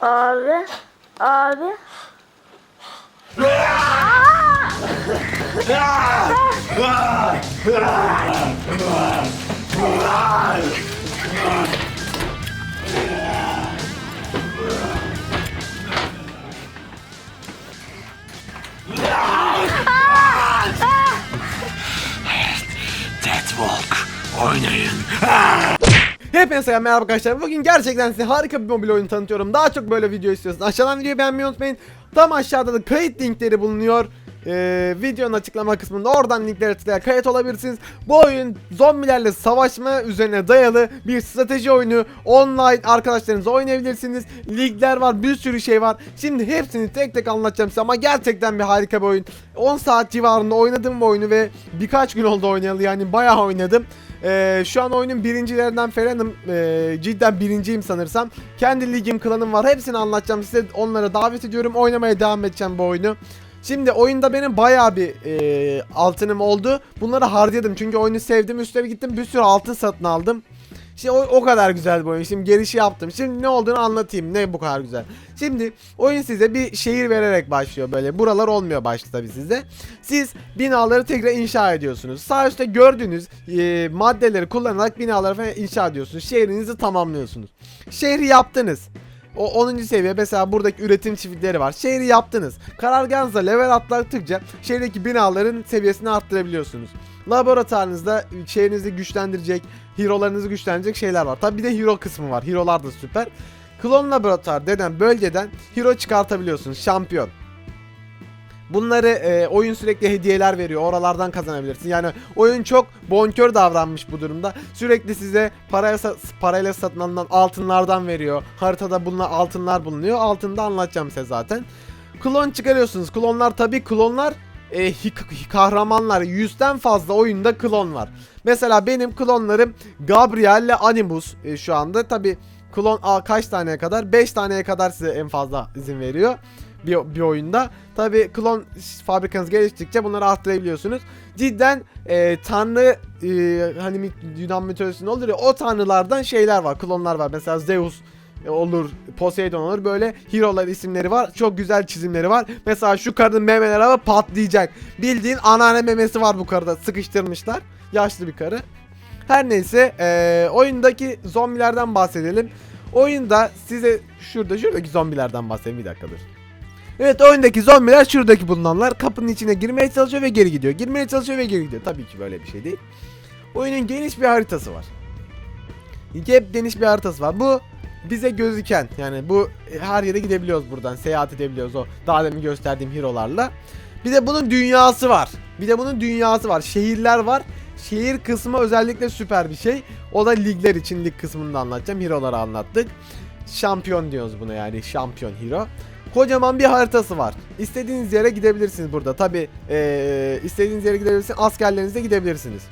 Abi. Abi. Deathwalk oynayın. Hepinize selam merhaba arkadaşlar. Bugün gerçekten size harika bir mobil oyun tanıtıyorum. Daha çok böyle video istiyorsanız aşağıdan videoyu beğenmeyi unutmayın. Tam aşağıda da kayıt linkleri bulunuyor. Ee, videonun açıklama kısmında oradan linklere tıklayarak kayıt olabilirsiniz. Bu oyun zombilerle savaşma üzerine dayalı bir strateji oyunu. Online arkadaşlarınızla oynayabilirsiniz. Ligler var, bir sürü şey var. Şimdi hepsini tek tek anlatacağım size ama gerçekten bir harika bir oyun. 10 saat civarında oynadım bu oyunu ve birkaç gün oldu oynayalı yani bayağı oynadım. Ee, şu an oyunun birincilerinden falanım. Ee, cidden birinciyim sanırsam. Kendi ligim, klanım var. Hepsini anlatacağım size. Onlara davet ediyorum. Oynamaya devam edeceğim bu oyunu. Şimdi oyunda benim bayağı bir e, altınım oldu. Bunları harcadım çünkü oyunu sevdim. Üstüne gittim bir sürü altın satın aldım. Şimdi o, o kadar güzel bir oyun. Şimdi gelişi yaptım. Şimdi ne olduğunu anlatayım. Ne bu kadar güzel. Şimdi oyun size bir şehir vererek başlıyor böyle. Buralar olmuyor başta tabii sizde. Siz binaları tekrar inşa ediyorsunuz. Sağ üstte gördüğünüz e, maddeleri kullanarak binaları falan inşa ediyorsunuz. Şehrinizi tamamlıyorsunuz. Şehri yaptınız. O 10. seviye mesela buradaki üretim çiftlikleri var. Şehri yaptınız. Karargahınızda level atlattıkça şehirdeki binaların seviyesini arttırabiliyorsunuz. Laboratuvarınızda şehrinizi güçlendirecek, hero'larınızı güçlendirecek şeyler var. Tabi bir de hero kısmı var. Hero'lar da süper. Klon laboratuvar denen bölgeden hero çıkartabiliyorsunuz. Şampiyon. Bunları e, oyun sürekli hediyeler veriyor. Oralardan kazanabilirsin. Yani oyun çok bonkör davranmış bu durumda. Sürekli size paraya sa- parayla satın alınan altınlardan veriyor. Haritada bulunan altınlar bulunuyor. Altını da anlatacağım size zaten. Klon çıkarıyorsunuz. Klonlar tabii klonlar e, kahramanlar. Yüzden fazla oyunda klon var. Mesela benim klonlarım Gabriel ile Animus e, şu anda. Tabii klon a, kaç taneye kadar? 5 taneye kadar size en fazla izin veriyor bir, bir oyunda. Tabi klon fabrikanız geliştikçe bunları arttırabiliyorsunuz. Cidden e, tanrı e, hani Yunan mitolojisinde olur ya o tanrılardan şeyler var. Klonlar var. Mesela Zeus olur, Poseidon olur. Böyle hero'lar isimleri var. Çok güzel çizimleri var. Mesela şu karının memeleri ama patlayacak. Bildiğin anneanne memesi var bu karıda. Sıkıştırmışlar. Yaşlı bir karı. Her neyse e, oyundaki zombilerden bahsedelim. Oyunda size şurada şuradaki zombilerden bahsedeyim bir dakika dur. Evet oyundaki zombiler şuradaki bulunanlar kapının içine girmeye çalışıyor ve geri gidiyor. Girmeye çalışıyor ve geri gidiyor. Tabii ki böyle bir şey değil. Oyunun geniş bir haritası var. Hep geniş bir haritası var. Bu bize gözüken yani bu her yere gidebiliyoruz buradan. Seyahat edebiliyoruz o daha demin gösterdiğim hero'larla. Bir de bunun dünyası var. Bir de bunun dünyası var. Şehirler var. Şehir kısmı özellikle süper bir şey. O da ligler için lig kısmını da anlatacağım. Hero'ları anlattık. Şampiyon diyoruz buna yani şampiyon hero. Kocaman bir haritası var. İstediğiniz yere gidebilirsiniz burada. Tabi istediğiniz yere gidebilirsiniz. Askerlerinizle gidebilirsiniz.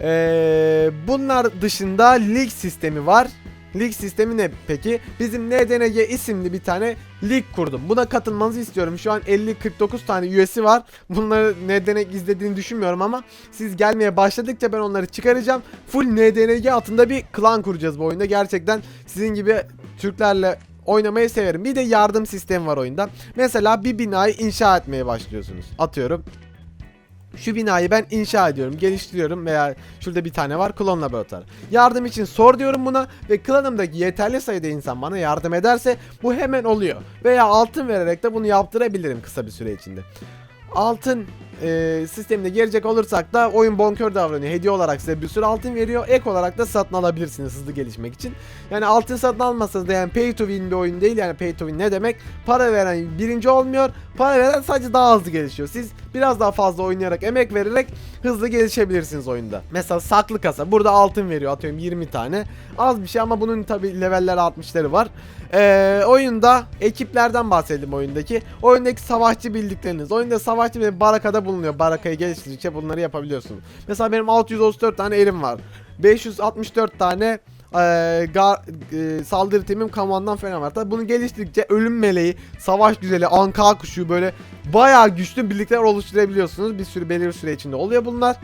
Eee, bunlar dışında lig sistemi var. Lig sistemi ne peki? Bizim NDNG isimli bir tane lig kurdum. Buna katılmanızı istiyorum. Şu an 50-49 tane üyesi var. Bunları NDNG izlediğini düşünmüyorum ama siz gelmeye başladıkça ben onları çıkaracağım. Full NDNG altında bir klan kuracağız bu oyunda. Gerçekten sizin gibi Türklerle oynamayı severim. Bir de yardım sistemi var oyunda. Mesela bir binayı inşa etmeye başlıyorsunuz. Atıyorum. Şu binayı ben inşa ediyorum, geliştiriyorum veya şurada bir tane var klon laboratuvarı. Yardım için sor diyorum buna ve klanımdaki yeterli sayıda insan bana yardım ederse bu hemen oluyor. Veya altın vererek de bunu yaptırabilirim kısa bir süre içinde. Altın e, sistemine gelecek olursak da oyun bonkör davranıyor. Hediye olarak size bir sürü altın veriyor. Ek olarak da satın alabilirsiniz hızlı gelişmek için. Yani altın satın almasanız da yani pay to win bir oyun değil. Yani pay to win ne demek? Para veren birinci olmuyor. Para veren sadece daha hızlı gelişiyor. Siz biraz daha fazla oynayarak, emek vererek hızlı gelişebilirsiniz oyunda. Mesela saklı kasa. Burada altın veriyor atıyorum 20 tane. Az bir şey ama bunun tabi leveller 60'ları var. Ee, oyunda ekiplerden bahsedelim oyundaki. Oyundaki savaşçı bildikleriniz. Oyunda savaşçı bir barakada bulunuyor. Barakayı geliştirdikçe bunları yapabiliyorsunuz. Mesela benim 634 tane elim var. 564 tane e, gar, e, saldırı timim kamandan falan var. Tabi bunu geliştirdikçe ölüm meleği, savaş güzeli, anka kuşu böyle bayağı güçlü birlikler oluşturabiliyorsunuz. Bir sürü belirli süre içinde oluyor bunlar.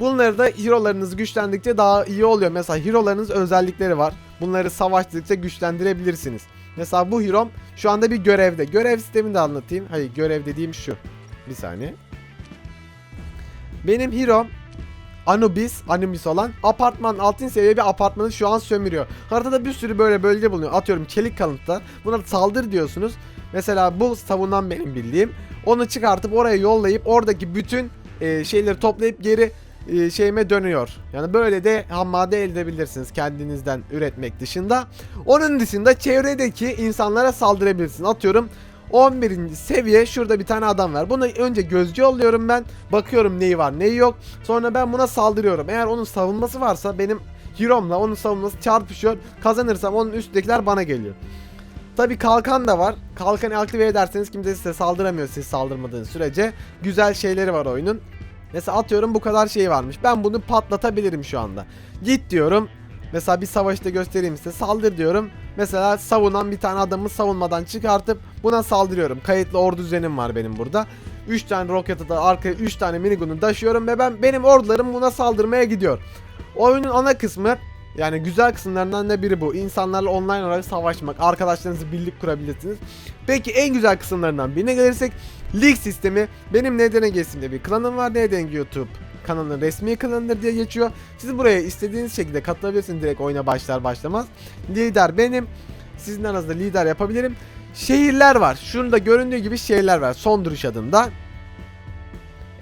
Bunları da hero'larınız güçlendikçe daha iyi oluyor. Mesela hero'larınız özellikleri var. Bunları savaştıkça güçlendirebilirsiniz. Mesela bu hero'm şu anda bir görevde. Görev sistemini de anlatayım. Hayır görev dediğim şu. Bir saniye. Benim hero'm Anubis, Anubis olan apartman altın seviye bir apartmanı şu an sömürüyor. Haritada bir sürü böyle bölge bulunuyor. Atıyorum çelik kalıntılar. Buna saldır diyorsunuz. Mesela bu savunan benim bildiğim. Onu çıkartıp oraya yollayıp oradaki bütün e, şeyleri toplayıp geri e, şeyime dönüyor. Yani böyle de ham madde elde edebilirsiniz kendinizden üretmek dışında. Onun dışında çevredeki insanlara saldırabilirsiniz. Atıyorum 11. seviye şurada bir tane adam var. Buna önce gözcü yolluyorum ben. Bakıyorum neyi var neyi yok. Sonra ben buna saldırıyorum. Eğer onun savunması varsa benim Hero'mla onun savunması çarpışıyor. Kazanırsam onun üsttekiler bana geliyor. Tabi kalkan da var. Kalkanı aktive ederseniz kimse size saldıramıyor siz saldırmadığınız sürece. Güzel şeyleri var oyunun. Mesela atıyorum bu kadar şey varmış. Ben bunu patlatabilirim şu anda. Git diyorum. Mesela bir savaşta göstereyim size. Saldır diyorum. Mesela savunan bir tane adamı savunmadan çıkartıp buna saldırıyorum. Kayıtlı ordu düzenim var benim burada. 3 tane roketi da arkaya 3 tane minigunu taşıyorum ve ben benim ordularım buna saldırmaya gidiyor. Oyunun ana kısmı yani güzel kısımlarından da biri bu. İnsanlarla online olarak savaşmak, arkadaşlarınızı birlik kurabilirsiniz. Peki en güzel kısımlarından birine gelirsek lig sistemi. Benim Neden Ege'simde bir klanım var. Neden YouTube kanalının resmi klanıdır diye geçiyor. Siz buraya istediğiniz şekilde katılabilirsiniz direkt oyuna başlar başlamaz. Lider benim. Sizin aranızda lider yapabilirim. Şehirler var. Şurada göründüğü gibi şehirler var. Son duruş adında.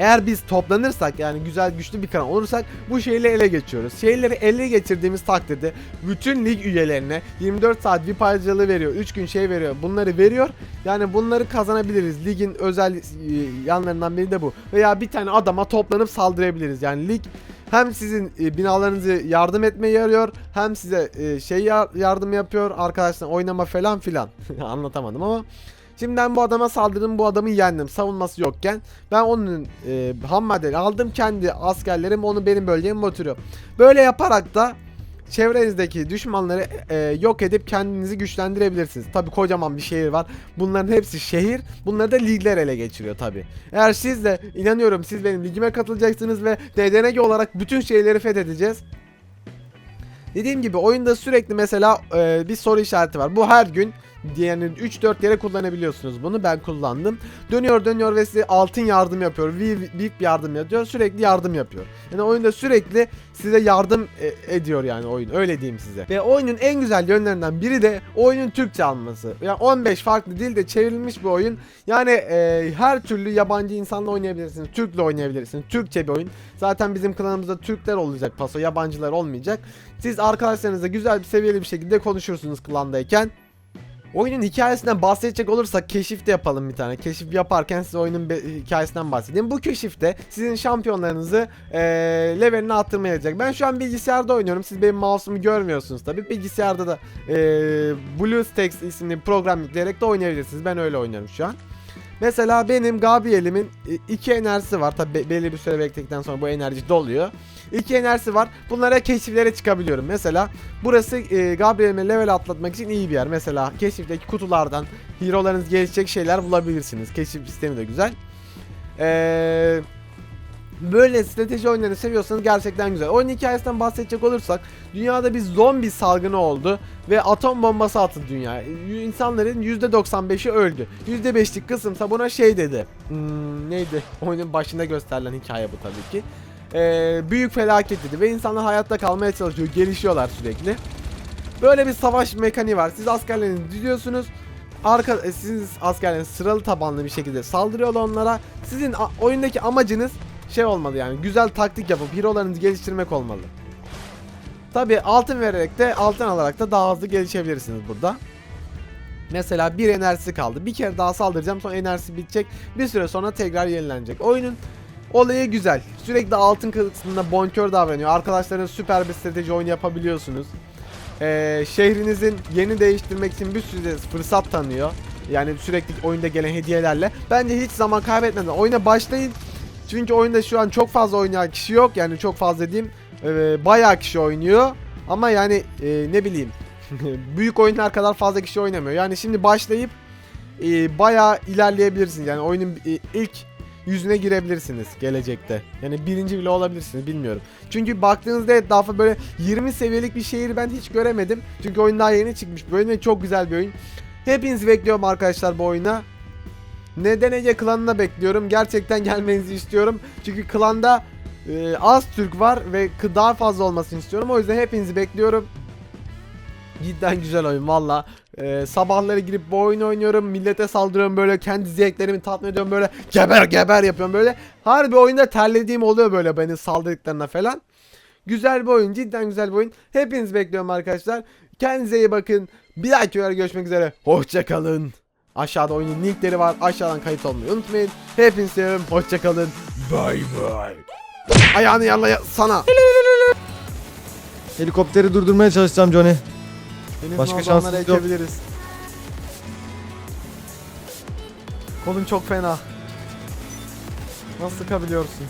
Eğer biz toplanırsak yani güzel güçlü bir kanal olursak bu şehirleri ele geçiyoruz. Şehirleri ele geçirdiğimiz takdirde bütün lig üyelerine 24 saat VIP ayrıcalığı veriyor. 3 gün şey veriyor. Bunları veriyor. Yani bunları kazanabiliriz. Ligin özel e, yanlarından biri de bu. Veya bir tane adama toplanıp saldırabiliriz. Yani lig hem sizin e, binalarınızı yardım etmeye yarıyor hem size e, şey yar- yardım yapıyor arkadaşlar oynama falan filan anlatamadım ama Şimdi ben bu adama saldırdım bu adamı yendim savunması yokken ben onun e, ham maddeleri aldım kendi askerlerim onu benim bölgeme götürüyor. Böyle yaparak da çevrenizdeki düşmanları e, yok edip kendinizi güçlendirebilirsiniz. Tabi kocaman bir şehir var. Bunların hepsi şehir. Bunları da ligler ele geçiriyor tabi. Eğer siz de inanıyorum siz benim ligime katılacaksınız ve DDNG olarak bütün şeyleri fethedeceğiz. Dediğim gibi oyunda sürekli mesela e, bir soru işareti var. Bu her gün yani 3-4 kere kullanabiliyorsunuz bunu. Ben kullandım. Dönüyor dönüyor ve size altın yardım yapıyor. VIP yardım yapıyor. Sürekli yardım yapıyor. Yani oyunda sürekli size yardım e- ediyor yani oyun. Öyle diyeyim size. Ve oyunun en güzel yönlerinden biri de oyunun Türkçe alması. Yani 15 farklı dilde çevrilmiş bir oyun. Yani e, her türlü yabancı insanla oynayabilirsiniz. Türk'le oynayabilirsiniz. Türkçe bir oyun. Zaten bizim kanalımızda Türkler olacak paso. Yabancılar olmayacak. Siz arkadaşlarınızla güzel bir seviyeli bir şekilde konuşursunuz klandayken. Oyunun hikayesinden bahsedecek olursak keşif de yapalım bir tane. Keşif yaparken size oyunun hikayesinden bahsedeyim. Bu keşifte sizin şampiyonlarınızı eee levelini arttırmaya yarayacak. Ben şu an bilgisayarda oynuyorum. Siz benim mouse'umu görmüyorsunuz tabi. Bilgisayarda da eee BlueStacks isimli program yükleyerek de oynayabilirsiniz. Ben öyle oynuyorum şu an. Mesela benim Gabriel'imin iki enerjisi var. Tabi belli bir süre bekledikten sonra bu enerji doluyor. İki enerjisi var. Bunlara keşiflere çıkabiliyorum. Mesela burası e, Gabriel'ime level atlatmak için iyi bir yer. Mesela keşifteki kutulardan hero'larınız gelişecek şeyler bulabilirsiniz. Keşif sistemi de güzel. Eee Böyle strateji oyunlarını seviyorsanız gerçekten güzel. Oyun hikayesinden bahsedecek olursak dünyada bir zombi salgını oldu ve atom bombası atıldı dünyaya. İnsanların %95'i öldü. %5'lik kısımsa buna şey dedi. Hmm, neydi? Oyunun başında gösterilen hikaye bu tabii ki. Ee, büyük felaket dedi ve insanlar hayatta kalmaya çalışıyor. Gelişiyorlar sürekli. Böyle bir savaş mekaniği var. Siz askerlerinizi diziyorsunuz. Arka, e, sizin askerleriniz sıralı tabanlı bir şekilde saldırıyorlar onlara. Sizin oyundaki amacınız şey olmalı yani güzel taktik yapıp hero'larınızı geliştirmek olmalı. Tabi altın vererek de altın alarak da daha hızlı gelişebilirsiniz burada. Mesela bir enerjisi kaldı. Bir kere daha saldıracağım sonra enerjisi bitecek. Bir süre sonra tekrar yenilenecek. Oyunun olayı güzel. Sürekli altın kısmında bonkör davranıyor. Arkadaşlarınız süper bir strateji oyunu yapabiliyorsunuz. Ee, şehrinizin yeni değiştirmek için bir sürü fırsat tanıyor. Yani sürekli oyunda gelen hediyelerle. Bence hiç zaman kaybetmeden oyuna başlayın. Çünkü oyunda şu an çok fazla oynayan kişi yok. Yani çok fazla diyeyim. E, bayağı kişi oynuyor. Ama yani e, ne bileyim. büyük oyunlar kadar fazla kişi oynamıyor. Yani şimdi başlayıp e, bayağı ilerleyebilirsiniz. Yani oyunun e, ilk yüzüne girebilirsiniz gelecekte. Yani birinci bile olabilirsiniz bilmiyorum. Çünkü baktığınızda etrafa böyle 20 seviyelik bir şehir ben hiç göremedim. Çünkü oyun daha yeni çıkmış. Bu oyun ve çok güzel bir oyun. Hepinizi bekliyorum arkadaşlar bu oyuna. Neden Ege klanına bekliyorum. Gerçekten gelmenizi istiyorum. Çünkü klanda e, az Türk var ve daha fazla olmasını istiyorum. O yüzden hepinizi bekliyorum. Cidden güzel oyun valla. E, sabahları girip bu oyunu oynuyorum. Millete saldırıyorum böyle. Kendi zevklerimi tatmin ediyorum böyle. Geber geber yapıyorum böyle. Harbi oyunda terlediğim oluyor böyle beni saldırdıklarına falan. Güzel bir oyun. Cidden güzel bir oyun. Hepinizi bekliyorum arkadaşlar. Kendinize iyi bakın. Bir dahaki videoda görüşmek üzere. Hoşçakalın. Aşağıda oyunun linkleri var. Aşağıdan kayıt olmayı unutmayın. Hepinizi seviyorum. Hoşçakalın. Bay bay. Ayağını yalla sana. Helikopteri durdurmaya çalışacağım Johnny. Benim Başka şansımız yok. ekebiliriz. Kolun çok fena. Nasıl sıkabiliyorsun?